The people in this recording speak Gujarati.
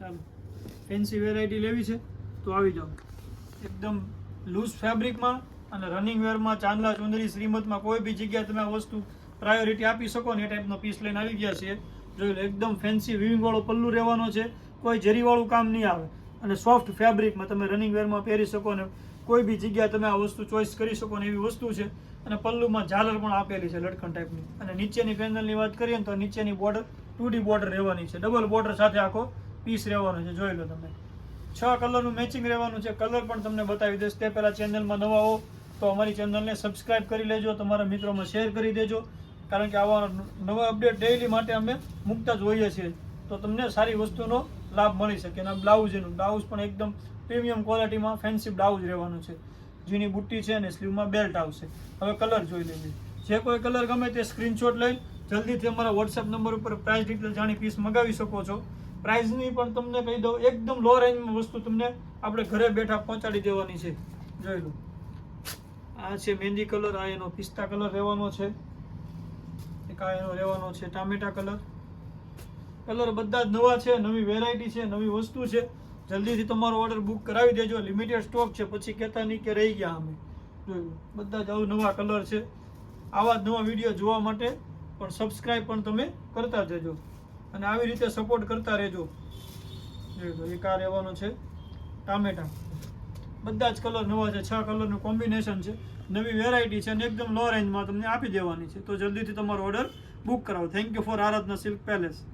ચાલો ફેન્સી વેરાયટી લેવી છે, તો આવી જાઓ. એકદમ લૂઝ ફેબ્રિકમાં અને રનિંગ વેરમાં ચાંદલા ચુંદરી શ્રીમતમાં કોઈ બી જગ્યાએ તમે આ વસ્તુ પ્રાયોરિટી આપી શકો ને એ ટાઈપનો પીસ લઈને આવી ગયા છીએ. જોઈ એકદમ ફેન્સી વિવિંગવાળો પલ્લુ રહેવાનો છે, કોઈ જરીવાળું કામ નહીં આવે. અને સોફ્ટ ફેબ્રિકમાં તમે રનિંગ વેરમાં પહેરી શકો ને કોઈ બી જગ્યાએ તમે આ વસ્તુ ચોઈસ કરી શકો ને એવી વસ્તુ છે. અને પલ્લુમાં ઝાલર પણ આપેલી છે લટકણ ટાઈપની અને નીચેની પેનલની વાત કરીએ ને તો નીચેની બોર્ડર ટુ ડી બોર્ડર રહેવાની છે. ડબલ બોર્ડર સાથે આખો પીસ રહેવાનો છે, જોઈ લો તમે. છ કલરનું મેચિંગ રહેવાનું છે, કલર પણ તમને બતાવી દઈશ. તે પહેલાં ચેનલમાં નવા હો, તો અમારી ચેનલને સબસ્ક્રાઈબ કરી લેજો, તમારા મિત્રોમાં શેર કરી દેજો. કારણ કે આવા નવા અપડેટ ડેઇલી માટે અમે મૂકતા જ હોઈએ છીએ. તો તમને સારી વસ્તુનો લાભ મળી શકે. અને બ્લાઉઝ એનું બ્લાઉઝ પણ એકદમ પ્રીમિયમ ક્વોલિટીમાં ફેન્સી બ્લાઉઝ રહેવાનું છે. જેની બુટ્ટી છે અને સ્લીવમાં બેલ્ટ આવશે. હવે કલર જોઈ લેજો. જે કોઈ કલર ગમે તે સ્ક્રીનશોટ લઈ, જલ્દીથી અમારા વોટ્સએપ નંબર ઉપર પ્રાઇસ ડિટેલ જાણી પીસ મગાવી શકો છો. પ્રાઇસની પણ તમને કહી દઉં, એકદમ લો રેન્જમાં વસ્તુ તમને આપણે ઘરે બેઠા પહોંચાડી દેવાની છે. જોઈ લો. આ છે મહેંદી કલર આ એનો પિસ્તા કલર રહેવાનો છે. એક આ એનો રહેવાનો છે ટામેટા કલર કલર બધા જ નવા છે, નવી વેરાયટી છે, નવી વસ્તુ છે. જલ્દીથી તમારો ઓર્ડર બુક કરાવી દેજો. લિમિટેડ સ્ટોક છે, પછી કહેતા નહીં કે રહી ગયા અમે. જોયું બધા જ નવા કલર છે. આવા જ નવા વીડિયો જોવા માટે પણ સબસ્ક્રાઈબ પણ તમે કરતા જજો. અને આવી રીતે સપોર્ટ કરતા રહેજો. એક આ રહેવાનો છે. ટામેટા. બધા જ કલર નવા છે. છ કલરનું કોમ્બિનેશન છે. નવી વેરાયટી છે અને એકદમ લો રેન્જમાં તમને આપી દેવાની છે. તો જલ્દીથી તમારો ઓર્ડર બુક કરાવો. Thank you for Aradhana silk palace